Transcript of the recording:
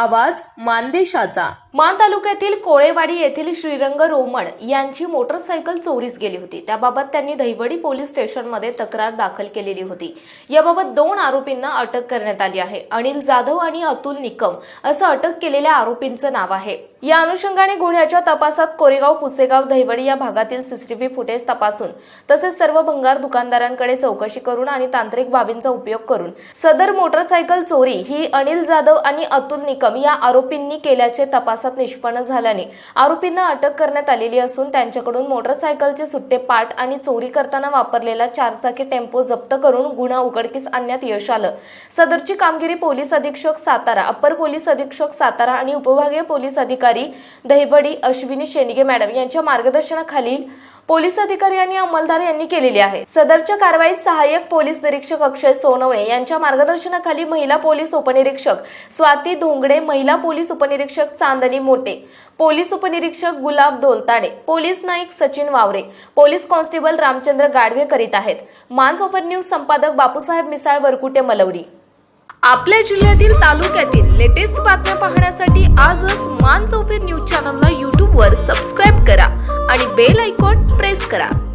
आवाज मानदेशाचा. मान तालुक्यातील कोळेवाडी येथील श्रीरंग रोमण यांची मोटरसायकल चोरीस गेली होती. त्याबाबत त्यांनी दहिवडी पोलीस स्टेशनमध्ये तक्रार दाखल केलेली होती. याबाबत दोन आरोपींना अटक करण्यात आली आहे. अनिल जाधव आणि अतुल निकम असं अटक केलेल्या आरोपींचं नाव आहे. या अनुषंगाने गुन्ह्याच्या तपासात कोरेगाव पुसेगाव दहिवडी या भागातील सीसीटीव्ही फुटेज तपासून तसेच सर्व भंगार दुकानदारांकडे चौकशी करून आणि तांत्रिक बाबींचा उपयोग करून सदर मोटरसायकल चोरी ही अनिल जाधव आणि अतुल निकम या आरोपींनी केल्याचे तपासात निष्पन्न झाल्याने आरोपींना अटक करण्यात आलेली असून त्यांच्याकडून मोटरसायकलचे सुट्टे पार्ट आणि चोरी करताना वापरलेला चारचाकी टेम्पो जप्त करून गुन्हा उघडकीस आणण्यात यश आलं. सदरची कामगिरी पोलीस अधीक्षक सातारा अप्पर पोलीस अधीक्षक सातारा आणि उपविभागीय पोलीस अधिकारी दहिवडी अश्विनी शेंडगे मॅडम यांच्या मार्गदर्शनाखालील पोलीस अधिकारी आणि अंमलदार यांनी केलेली आहे. सदरच्या कारवाईत सहाय्यक पोलीस निरीक्षक अक्षय सोनवणे यांच्या मार्गदर्शनाखाली महिला पोलीस उपनिरीक्षक स्वाती धोंगडे महिला पोलीस उपनिरीक्षक चांदणी मोटे पोलीस उपनिरीक्षक Gulab Doltade police Naik Sachin Waware police constable Ramchandra Gadwe करीत आहेत. मान्स ओव्हर न्यूज संपादक बापूसाहेब मिसाळ वरकुटे मलवडी. आपल्या जिल्ह्यातील तालुक्यातील लेटेस्ट बातम्या पाहण्यासाठी आजच मान्स ओव्हर न्यूज चॅनलला यूट्यूबवर सबस्क्राईब करा आणि बेल आयकॉन प्रेस करा.